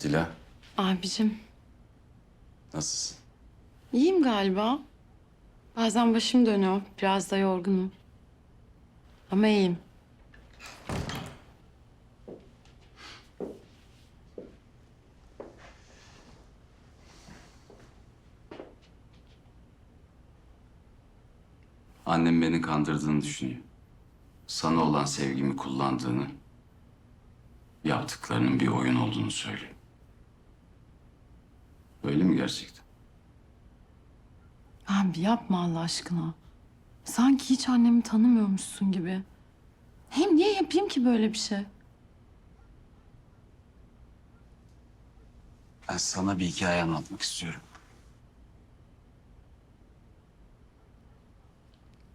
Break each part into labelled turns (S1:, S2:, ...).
S1: Dila,
S2: Abicim,
S1: nasılsın?
S2: iyiyim galiba. Bazen başım dönüyor, biraz da yorgunum. Ama iyiyim.
S1: Annem beni kandırdığını düşünüyor. Sana olan sevgimi kullandığını, yaptıklarının bir oyun olduğunu söylüyor. Öyle mi gerçekten?
S2: Abi yapma Allah aşkına. Sanki hiç annemi tanımıyormuşsun gibi. Hem niye yapayım ki böyle bir şey?
S1: Ben sana bir hikaye anlatmak istiyorum.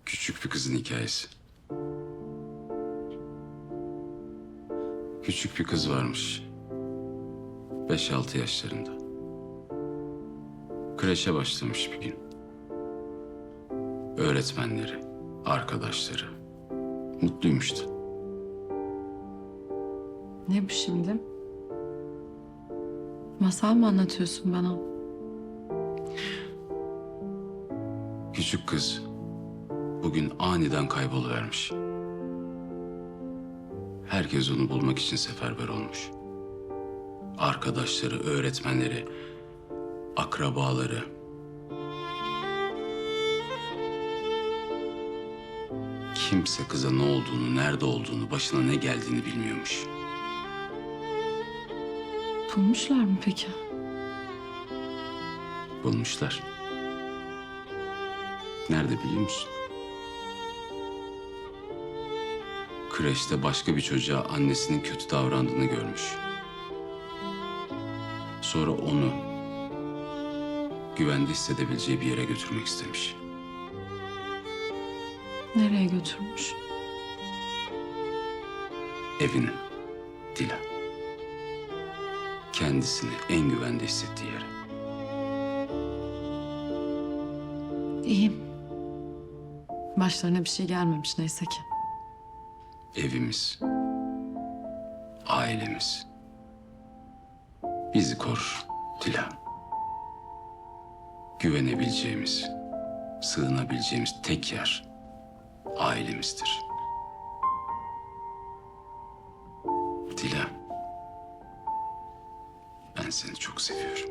S1: Küçük bir kızın hikayesi. Küçük bir kız varmış. Beş altı yaşlarında. Kreşe başlamış bir gün. Öğretmenleri, arkadaşları mutluymuştu.
S2: Ne bu şimdi? Masal mı anlatıyorsun bana?
S1: Küçük kız bugün aniden kayboluvermiş. Herkes onu bulmak için seferber olmuş. Arkadaşları, öğretmenleri, akrabaları. Kimse kıza ne olduğunu, nerede olduğunu, başına ne geldiğini bilmiyormuş.
S2: Bulmuşlar mı peki?
S1: Bulmuşlar. Nerede biliyor musun? Kreşte başka bir çocuğa annesinin kötü davrandığını görmüş. Sonra onu güvende hissedebileceği bir yere götürmek istemiş.
S2: Nereye götürmüş?
S1: Evine, Dila. Kendisini en güvende hissettiği yere.
S2: İyiyim. Başlarına bir şey gelmemiş neyse ki.
S1: Evimiz, ailemiz bizi korur Dila. Güvenebileceğimiz, sığınabileceğimiz tek yer ailemizdir. Dila, ben seni çok seviyorum.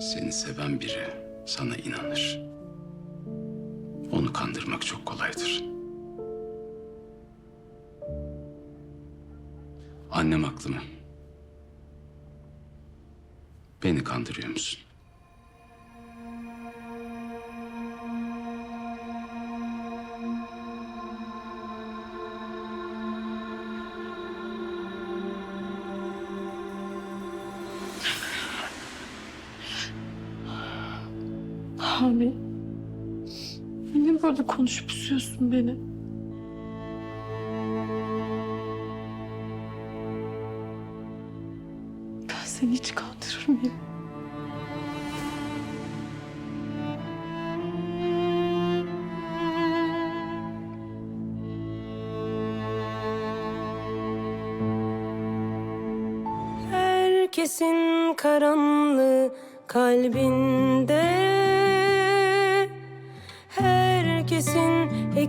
S1: Seni seven biri sana inanır. Onu kandırmak çok kolaydır. Annem haklı mı? Beni kandırıyor musun?
S2: Abi. Niye böyle konuşup pusuyorsun beni? Ben seni hiç kandırır mıyım?
S3: Herkesin karanlığı kalbinde